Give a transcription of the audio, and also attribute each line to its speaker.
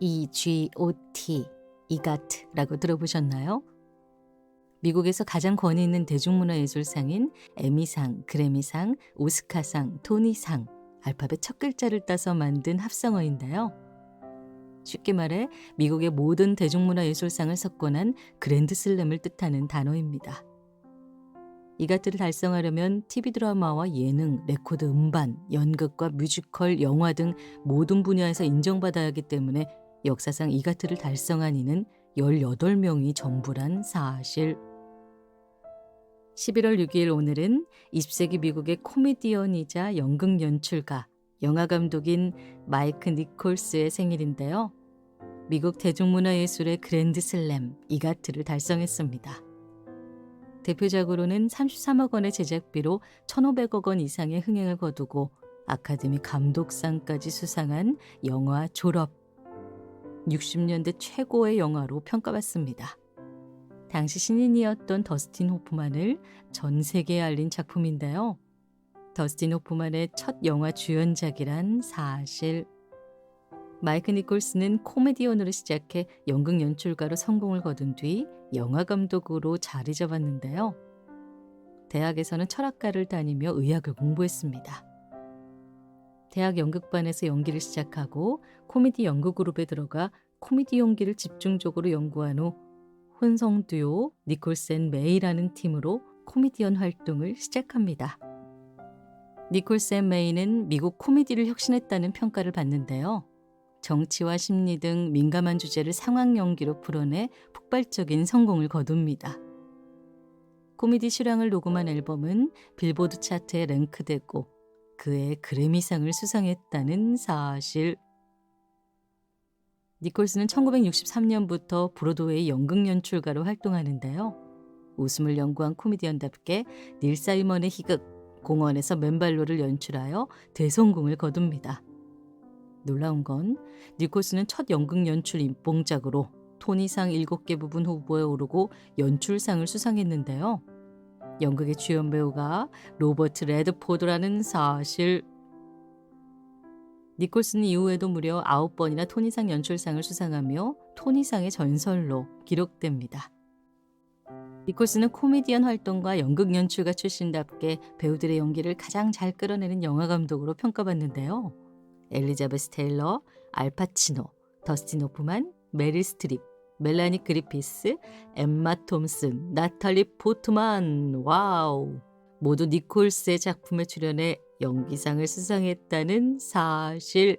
Speaker 1: EGOT, 이가트라고 들어보셨나요? 미국에서 가장 권위 있는 대중문화예술상인 에미상, 그래미상, 오스카상, 토니상, 알파벳 첫 글자를 따서 만든 합성어인데요. 쉽게 말해 미국의 모든 대중문화예술상을 석권한 그랜드슬램을 뜻하는 단어입니다. 이가트를 달성하려면 TV 드라마와 예능, 레코드 음반, 연극과 뮤지컬, 영화 등 모든 분야에서 인정받아야 하기 때문에 역사상 이 가트를 달성한 이는 18명이 전부란 사실. 11월 6일 오늘은 20세기 미국의 코미디언이자 연극 연출가, 영화 감독인 마이크 니콜스의 생일인데요. 미국 대중문화예술의 그랜드 슬램 이가트를 달성했습니다. 대표작으로는 33억 원의 제작비로 1,500억 원 이상의 흥행을 거두고 아카데미 감독상까지 수상한 영화 졸업. 60년대 최고의 영화로 평가받습니다. 당시 신인이었던 더스틴 호프만을 전 세계에 알린 작품인데요. 더스틴 호프만의 첫 영화 주연작이란 사실. 마이크 니콜스는 코미디언으로 시작해 연극 연출가로 성공을 거둔 뒤 영화 감독으로 자리 잡았는데요. 대학에서는 철학과를 다니며 의학을 공부했습니다. 대학 연극반에서 연기를 시작하고 코미디 연극 그룹에 들어가 코미디 연기를 집중적으로 연구한 후 혼성 듀오 니콜센 메이라는 팀으로 코미디언 활동을 시작합니다. 니콜센 메이는 미국 코미디를 혁신했다는 평가를 받는데요. 정치와 심리 등 민감한 주제를 상황 연기로 풀어내 폭발적인 성공을 거둡니다. 코미디 실황을 녹음한 앨범은 빌보드 차트에 랭크되고 그의 그래미상을 수상했다는 사실. 니콜스는 1963년부터 브로드웨이 연극 연출가로 활동하는데요. 웃음을 연구한 코미디언답게 닐 사이먼의 희극 공원에서 맨발로를 연출하여 대성공을 거둡니다. 놀라운 건 니콜스는 첫 연극 연출 입봉작으로 토니상 7개 부분 후보에 오르고 연출상을 수상했는데요. 연극의 주연 배우가 로버트 레드포드라는 사실. 니콜스는 이후에도 무려 9번이나 토니상 연출상을 수상하며 토니상의 전설로 기록됩니다. 니콜스는 코미디언 활동과 연극 연출가 출신답게 배우들의 연기를 가장 잘 끌어내는 영화 감독으로 평가받는데요. 엘리자베스 테일러, 알파치노, 더스틴 호프만, 메릴 스트립, 멜라니 그리피스, 엠마 톰슨, 나탈리 포트만, 와우! 모두 니콜스의 작품에 출연해 연기상을 수상했다는 사실.